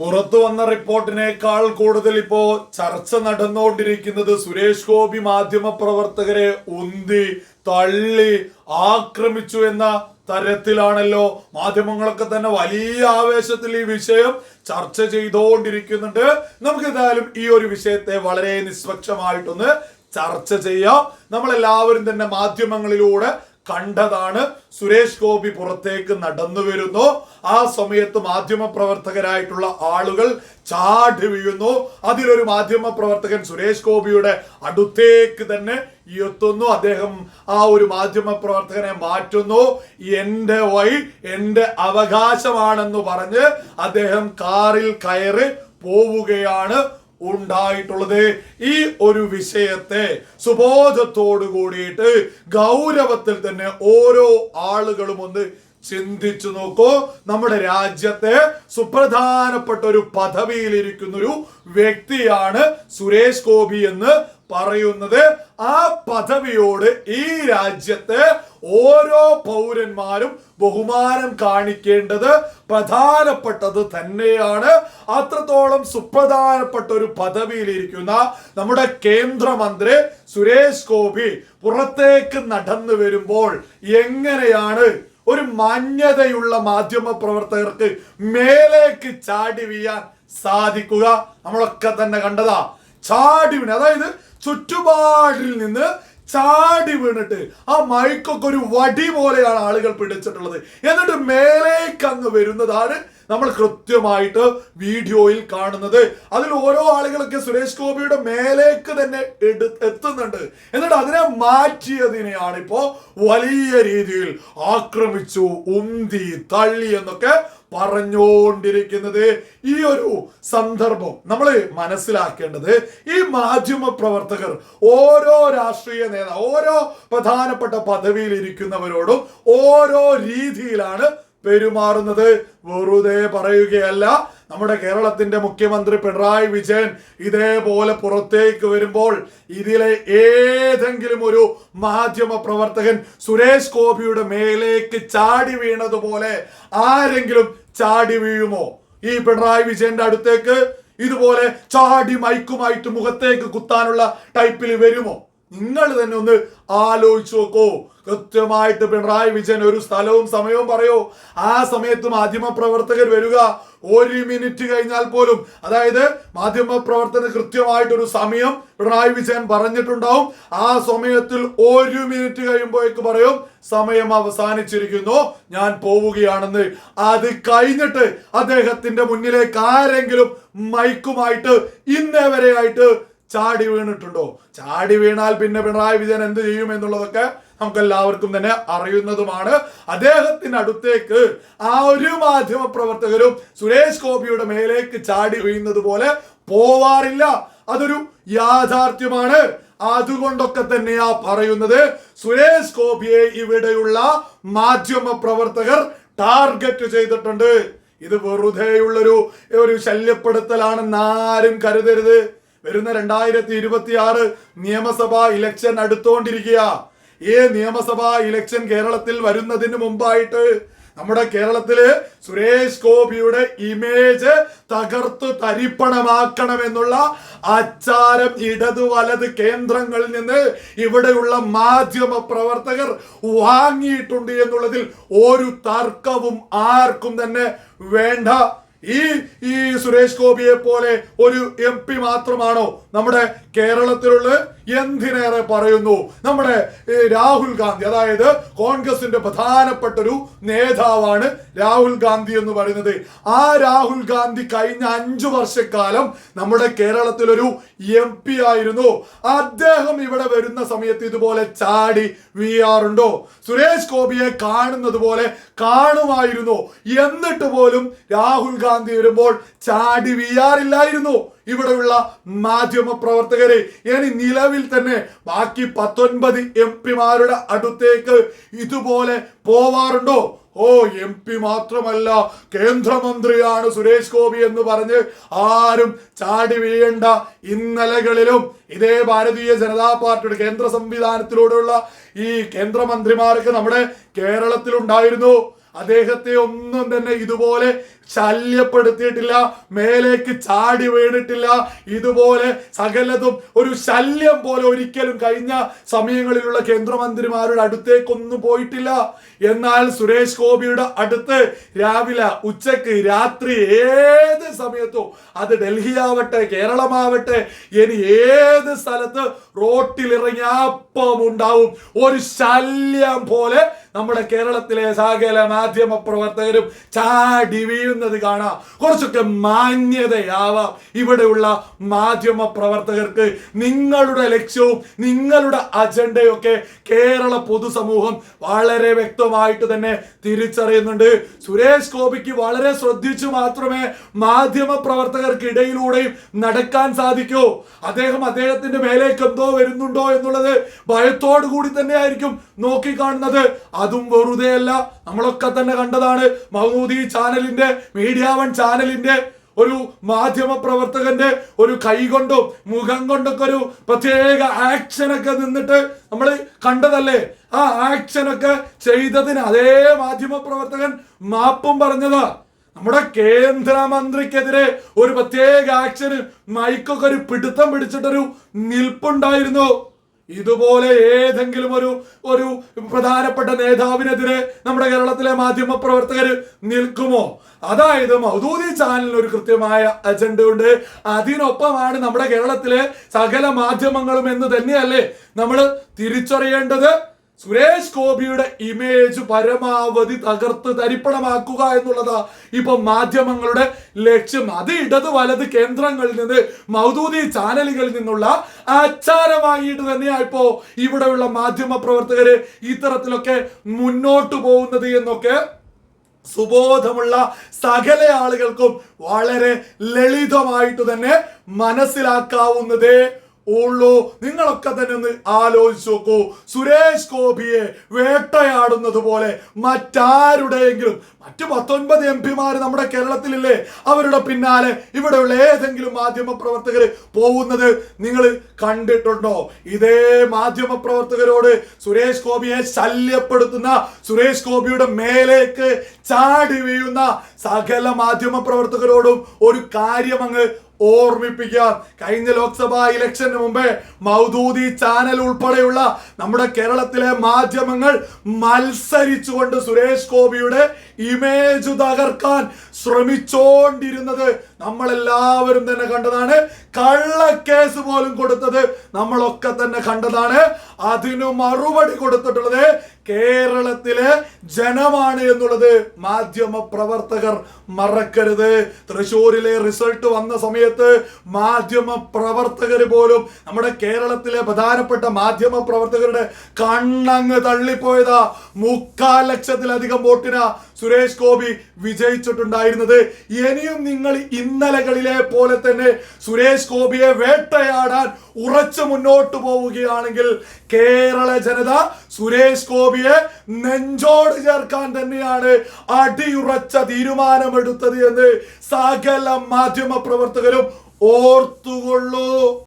പുറത്തു വന്ന റിപ്പോർട്ടിനേക്കാൾ കൂടുതൽ ഇപ്പോ ചർച്ച നടന്നുകൊണ്ടിരിക്കുന്നത് സുരേഷ് ഗോപി മാധ്യമ പ്രവർത്തകരെ ഉന്തി തള്ളി ആക്രമിച്ചു എന്ന തരത്തിലാണല്ലോ മാധ്യമങ്ങളൊക്കെ തന്നെ വലിയ ആവേശത്തിൽ ഈ വിഷയം ചർച്ച ചെയ്തുകൊണ്ടിരിക്കുന്നുണ്ട്. നമുക്ക് ഏതായാലും ഈ ഒരു വിഷയത്തെ വളരെ നിഷ്പക്ഷമായിട്ടൊന്ന് ചർച്ച ചെയ്യാം. നമ്മളെല്ലാവരും തന്നെ മാധ്യമങ്ങളിലൂടെ കണ്ടതാണ്. സുരേഷ് ഗോപി പുറത്തേക്ക് നടന്നു വരുന്നു. ആ സമയത്ത് മാധ്യമ പ്രവർത്തകരായിട്ടുള്ള ആളുകൾ ചാടി വീഴുന്നു. അതിലൊരു മാധ്യമ പ്രവർത്തകൻ സുരേഷ് ഗോപിയുടെ അടുത്തേക്ക് തന്നെ എത്തുന്നു. അദ്ദേഹം ആ ഒരു മാധ്യമ പ്രവർത്തകനെ മാറ്റുന്നു. എന്റെ വൈ എന്റെ അവകാശമാണെന്ന് പറഞ്ഞ് അദ്ദേഹം കാറിൽ കയറി പോവുകയാണ്. ഉണ്ടായിട്ടുള്ളത്. ഈ ഒരു വിഷയത്തെ സുബോധത്തോടു കൂടിയിട്ട് ഗൗരവത്തിൽ തന്നെ ഓരോ ആളുകളും ഒന്ന് ചിന്തിച്ചു നോക്കൂ. നമ്മുടെ രാജ്യത്തെ സുപ്രധാനപ്പെട്ട ഒരു പദവിയിലിരിക്കുന്ന ഒരു വ്യക്തിയാണ് സുരേഷ് ഗോപി എന്ന് പറയുന്നത്. ആ പദവിയോട് ഈ രാജ്യത്തെ ഓരോ പൗരന്മാരും ബഹുമാനം കാണിക്കേണ്ടത് പ്രധാനപ്പെട്ടത് തന്നെയാണ്. അത്രത്തോളം സുപ്രധാനപ്പെട്ട ഒരു പദവിയിലിരിക്കുന്ന നമ്മുടെ കേന്ദ്രമന്ത്രി സുരേഷ് ഗോപി പുറത്തേക്ക് നടന്നു വരുമ്പോൾ എങ്ങനെയാണ് ഒരു മാന്യതയുള്ള മാധ്യമ പ്രവർത്തകർക്ക് മേലേക്ക് ചാടി വീയാൻ സാധിക്കുക? നമ്മളൊക്കെ തന്നെ കണ്ടതാ. ചാടി അതായത് ചുറ്റുപാടിൽ നിന്ന് ചാടി വീണിട്ട് ആ മൈക്കൊക്കെ ഒരു വടി പോലെയാണ് ആളുകൾ പിടിച്ചിട്ടുള്ളത്. എന്നിട്ട് മേലേക്ക് അങ്ങ് വരുന്നതാണ് നമ്മൾ കൃത്യമായിട്ട് വീഡിയോയിൽ കാണുന്നത്. അതിൽ ഓരോ ആളുകളൊക്കെ സുരേഷ് ഗോപിയുടെ മേലേക്ക് തന്നെ എത്തുന്നുണ്ട്. എന്നിട്ട് അതിനെ മാറ്റിയതിനെയാണ് ഇപ്പോ വലിയ രീതിയിൽ ആക്രമിച്ചു ഉന്തി തള്ളി എന്നൊക്കെ പറഞ്ഞുകൊണ്ടിരിക്കുന്നത്. ഈ ഒരു സന്ദർഭം നമ്മൾ മനസ്സിലാക്കേണ്ടത് ഈ മാധ്യമ പ്രവർത്തകർ ഓരോ രാഷ്ട്രീയ നേതാവ് ഓരോ പ്രധാനപ്പെട്ട പദവിയിൽ ഇരിക്കുന്നവരോടും ഓരോ രീതിയിലാണ് പെരുമാറുന്നത് വെറുതെ പറയുകയല്ല. നമ്മുടെ കേരളത്തിന്റെ മുഖ്യമന്ത്രി പിണറായി വിജയൻ ഇതേപോലെ പുറത്തേക്ക് വരുമ്പോൾ ഇതിലെ ഏതെങ്കിലും ഒരു മാധ്യമ പ്രവർത്തകൻ സുരേഷ് ഗോപിയുടെ മേലേക്ക് ചാടി വീണതുപോലെ ആരെങ്കിലും ചാടി വീഴുമോ? ഈ പിണറായി വിജയന്റെ അടുത്തേക്ക് ഇതുപോലെ ചാടി മൈക്കുമായിട്ട് മുഖത്തേക്ക് കുത്താനുള്ള ടൈപ്പിൽ വരുമോ? നിങ്ങൾ തന്നെ ഒന്ന് ആലോചിച്ച് നോക്കോ. കൃത്യമായിട്ട് പിണറായി വിജയൻ ഒരു സ്ഥലവും സമയവും പറയോ. ആ സമയത്ത് മാധ്യമ പ്രവർത്തകർ വരിക ഒരു മിനിറ്റ് കഴിഞ്ഞാൽ പോലും. അതായത് മാധ്യമ പ്രവർത്തന കൃത്യമായിട്ടൊരു സമയം പിണറായി വിജയൻ പറഞ്ഞിട്ടുണ്ടാവും. ആ സമയത്തിൽ ഒരു മിനിറ്റ് കഴിയുമ്പോഴേക്ക് പറയും സമയം അവസാനിച്ചിരിക്കുന്നു. ഞാൻ പോവുകയാണെന്ന്. അത് കഴിഞ്ഞിട്ട് അദ്ദേഹത്തിന്റെ മുന്നിലേക്ക് ആരെങ്കിലും മൈക്കുമായിട്ട് ഇന്നേ വരെയായിട്ട് ചാടി വീണിട്ടുണ്ടോ? ചാടി വീണാൽ പിന്നെ പിണറായി വിജയൻ എന്ത് ചെയ്യും എന്നുള്ളതൊക്കെ നമുക്ക് എല്ലാവർക്കും തന്നെ അറിയുന്നതുമാണ്. അദ്ദേഹത്തിന് അടുത്തേക്ക് ആ ഒരു മാധ്യമ പ്രവർത്തകരും സുരേഷ് ഗോപിയുടെ മേലേക്ക് ചാടി വീഴുന്നത് പോലെ പോവാറില്ല. അതൊരു യാഥാർത്ഥ്യമാണ്. അതുകൊണ്ടൊക്കെ തന്നെയാ പറയുന്നത്. സുരേഷ് ഗോപിയെ ഇവിടെയുള്ള മാധ്യമ പ്രവർത്തകർ ടാർഗറ്റ് ചെയ്തിട്ടുണ്ട്. ഇത് വെറുതെയുള്ളൊരു ഒരു ശല്യപ്പെടുത്തലാണെന്ന് ആരും കരുതരുത്. വരുന്ന രണ്ടായിരത്തി ഇരുപത്തി ആറ് നിയമസഭാ ഇലക്ഷൻ അടുത്തോണ്ടിരിക്കുക. ഈ നിയമസഭാ ഇലക്ഷൻ കേരളത്തിൽ വരുന്നതിന് മുമ്പായിട്ട് നമ്മുടെ കേരളത്തിൽ സുരേഷ് ഗോപിയുടെ ഇമേജ് തകർത്ത് തരിപ്പണമാക്കണമെന്നുള്ള അച്ചാരം ഇടതു വലത് കേന്ദ്രങ്ങളിൽ നിന്ന് ഇവിടെയുള്ള മാധ്യമ പ്രവർത്തകർ വാങ്ങിയിട്ടുണ്ട് എന്നുള്ളതിൽ ഒരു തർക്കവും ആർക്കും തന്നെ വേണ്ട. ഈ ഈ സുരേഷ് ഗോപിയെ പോലെ ഒരു എം പി മാത്രമാണോ നമ്മുടെ കേരളത്തിലുള്ള എന്തിനേറെ പറയുന്നു? നമ്മുടെ രാഹുൽ ഗാന്ധി. അതായത് കോൺഗ്രസിന്റെ പ്രധാനപ്പെട്ട ഒരു നേതാവാണ് രാഹുൽ ഗാന്ധി എന്ന് പറയുന്നത്. ആ രാഹുൽ ഗാന്ധി കഴിഞ്ഞ അഞ്ചു വർഷക്കാലം നമ്മുടെ കേരളത്തിലൊരു എം പി ആയിരുന്നു. അദ്ദേഹം ഇവിടെ വരുന്ന സമയത്ത് ഇതുപോലെ ചാടി വീഴാറുണ്ടോ? സുരേഷ് ഗോപിയെ കാണുന്നത് പോലെ കാണുമായിരുന്നു. എന്നിട്ട് പോലും രാഹുൽ ഗാന്ധി വരുമ്പോൾ ചാടി വീഴാറില്ലായിരുന്നു. ഇവിടെയുള്ള മാധ്യമ പ്രവർത്തകരെ ഇനി നിലവിൽ തന്നെ ബാക്കി പത്തൊൻപത് എം പിമാരുടെ അടുത്തേക്ക് ഇതുപോലെ പോവാറുണ്ടോ? ഓ എം പി മാത്രമല്ല കേന്ദ്രമന്ത്രിയാണ് സുരേഷ് ഗോപി എന്ന് പറഞ്ഞ് ആരും ചാടി വീഴേണ്ട ഇന്നലകളിലും ഇതേ ഭാരതീയ ജനതാ പാർട്ടിയുടെ കേന്ദ്ര സംവിധാനത്തിലൂടെയുള്ള ഈ കേന്ദ്രമന്ത്രിമാർക്ക് നമ്മുടെ കേരളത്തിലുണ്ടായിരുന്നു. അദ്ദേഹത്തെ ഒന്നും തന്നെ ഇതുപോലെ ശല്യപ്പെടുത്തിയിട്ടില്ല മേലേക്ക് ചാടി വീണിട്ടില്ല. ഇതുപോലെ സകലതും ഒരു ശല്യം പോലെ ഒരിക്കലും കഴിഞ്ഞ സമയങ്ങളിലുള്ള കേന്ദ്രമന്ത്രിമാരുടെ അടുത്തേക്കൊന്നും പോയിട്ടില്ല. എന്നാൽ സുരേഷ് ഗോപിയുടെ അടുത്ത് രാവിലെ ഉച്ചയ്ക്ക് രാത്രി ഏത് സമയത്തും അത് ഡൽഹി ആവട്ടെ കേരളമാവട്ടെ ഇനി ഏത് സ്ഥലത്ത് റോട്ടിലിറങ്ങി അപ്പം ഉണ്ടാവും. ഒരു ശല്യം പോലെ നമ്മുടെ കേരളത്തിലെ സകല മാധ്യമ പ്രവർത്തകരും ചാടി വീഴുന്നത് കാണാം. കുറച്ചൊക്കെ മാന്യതയാവാം. ഇവിടെയുള്ള മാധ്യമ പ്രവർത്തകർക്ക് നിങ്ങളുടെ ലക്ഷ്യവും നിങ്ങളുടെ അജണ്ടയൊക്കെ കേരള പൊതുസമൂഹം വളരെ വ്യക്തമായിട്ട് തന്നെ തിരിച്ചറിയുന്നുണ്ട്. സുരേഷ് ഗോപിക്ക് വളരെ ശ്രദ്ധിച്ചു മാത്രമേ മാധ്യമ പ്രവർത്തകർക്കിടയിലൂടെയും നടക്കാൻ സാധിക്കൂ. അദ്ദേഹം അദ്ദേഹത്തിന്റെ മേലേക്ക് എന്തോ വരുന്നുണ്ടോ എന്നുള്ളത് ഭയത്തോടു കൂടി തന്നെ ആയിരിക്കും നോക്കിക്കാണുന്നത്. അതും വെറുതെയല്ല. നമ്മളൊക്കെ തന്നെ കണ്ടതാണ് മഹമൂദി ചാനലിന്റെ മീഡിയ വൺ ചാനലിന്റെ ഒരു മാധ്യമ പ്രവർത്തകന്റെ ഒരു കൈ കൊണ്ടും മുഖം കൊണ്ടൊക്കെ ഒരു പ്രത്യേക ആക്ഷനൊക്കെ നിന്നിട്ട് നമ്മൾ കണ്ടതല്ലേ? ആ ആക്ഷനൊക്കെ ചെയ്തതിന് അതേ മാധ്യമ പ്രവർത്തകൻ മാപ്പും പറഞ്ഞതാ. നമ്മുടെ കേന്ദ്രമന്ത്രിക്കെതിരെ ഒരു പ്രത്യേക ആക്ഷന് മൈക്കൊക്കെ ഒരു പിടുത്തം പിടിച്ചിട്ടൊരു നിൽപ്പുണ്ടായിരുന്നു. ഇതുപോലെ ഏതെങ്കിലും ഒരു ഒരു പ്രധാനപ്പെട്ട നേതാവിനെതിരെ നമ്മുടെ കേരളത്തിലെ മാധ്യമ പ്രവർത്തകർ നിൽക്കുമോ? അതായത് മൗദൂദി ചാനലിന് ഒരു കൃത്യമായ അജണ്ട ഉണ്ട്. അതിനൊപ്പമാണ് നമ്മുടെ കേരളത്തിലെ സകല മാധ്യമങ്ങളും എന്ന് തന്നെയല്ലേ നമ്മൾ തിരിച്ചറിയേണ്ടത്? സുരേഷ് ഗോപിയുടെ ഇമേജ് പരമാവധി തകർത്ത് തരിപ്പണമാക്കുക എന്നുള്ളതാ ഇപ്പൊ മാധ്യമങ്ങളുടെ ലക്ഷ്യം. അത് ഇടത് വലത് കേന്ദ്രങ്ങളിൽ നിന്ന് മൗദൂദി ചാനലുകളിൽ നിന്നുള്ള ആചാരമായിട്ട് തന്നെയാ ഇപ്പോ ഇവിടെയുള്ള മാധ്യമ പ്രവർത്തകര് ഇത്തരത്തിലൊക്കെ മുന്നോട്ട് പോകുന്നത് എന്നൊക്കെ സുബോധമുള്ള സകല ആളുകൾക്കും വളരെ ലളിതമായിട്ട് തന്നെ മനസ്സിലാക്കാവുന്നതേ ഉള്ളൂ. നിങ്ങളൊക്കെ തന്നെ ഒന്ന് ആലോചിച്ച് നോക്കൂ. സുരേഷ് ഗോപിയെ വേട്ടയാടുന്നത് പോലെ മറ്റാരുടെയെങ്കിലും മറ്റു പത്തൊൻപത് എം പിമാർ നമ്മുടെ കേരളത്തിലില്ലേ? അവരുടെ പിന്നാലെ ഇവിടെയുള്ള ഏതെങ്കിലും മാധ്യമ പ്രവർത്തകർ പോകുന്നത് നിങ്ങൾ കണ്ടിട്ടുണ്ടോ? ഇതേ മാധ്യമ പ്രവർത്തകരോട് സുരേഷ് ഗോപിയെ ശല്യപ്പെടുത്തുന്ന സുരേഷ് ഗോപിയുടെ മേലേക്ക് ചാടി വീഴുന്ന സകല മാധ്യമ പ്രവർത്തകരോടും ഒരു കാര്യം അങ്ങ് ഓർമ്മിപ്പിക്കാം കഴിഞ്ഞ ലോക്സഭാ ഇലക്ഷന് മുമ്പേ മൗദൂദി ചാനൽ ഉൾപ്പെടെയുള്ള നമ്മുടെ കേരളത്തിലെ മാധ്യമങ്ങൾ മത്സരിച്ചുകൊണ്ട് സുരേഷ് ഗോപിയുടെ ഇമേജ് തകർക്കാൻ ശ്രമിച്ചോണ്ടിരുന്നത് നമ്മളെല്ലാവരും തന്നെ കണ്ടതാണ്. കള്ളക്കേസ് പോലും കൊടുത്തത് നമ്മളൊക്കെ തന്നെ കണ്ടതാണ്. അതിനു മറുപടി കൊടുത്തിട്ടുള്ളത് കേരളത്തിലെ ജനമാണ് എന്നുള്ളത് മാധ്യമ പ്രവർത്തകർ മറക്കരുത്. തൃശ്ശൂരിലെ റിസൾട്ട് വന്ന സമയത്ത് മാധ്യമ പ്രവർത്തകർ പോലും നമ്മുടെ കേരളത്തിലെ പ്രധാനപ്പെട്ട മാധ്യമ പ്രവർത്തകരുടെ കണ്ണങ്ങ് തള്ളിപ്പോയതാ. മുക്കാൽ ലക്ഷത്തിലധികം വോട്ടിനാ സുരേഷ് ഗോപി വിജയിച്ചിട്ടുണ്ടായിരുന്നത്. ഇനിയും നിങ്ങൾ ഇന്നലകളിലെ പോലെ തന്നെ സുരേഷ് ഗോപിയെ വേട്ടയാടാൻ ഉറച്ചു മുന്നോട്ട് പോവുകയാണെങ്കിൽ കേരള ജനത സുരേഷ് ഗോപിയെ നെഞ്ചോട് ചേർക്കാൻ തന്നെയാണ് അടിയുറച്ച തീരുമാനമെടുത്തത് എന്ന് സകല മാധ്യമ പ്രവർത്തകരും ഓർത്തുകൊള്ളൂ.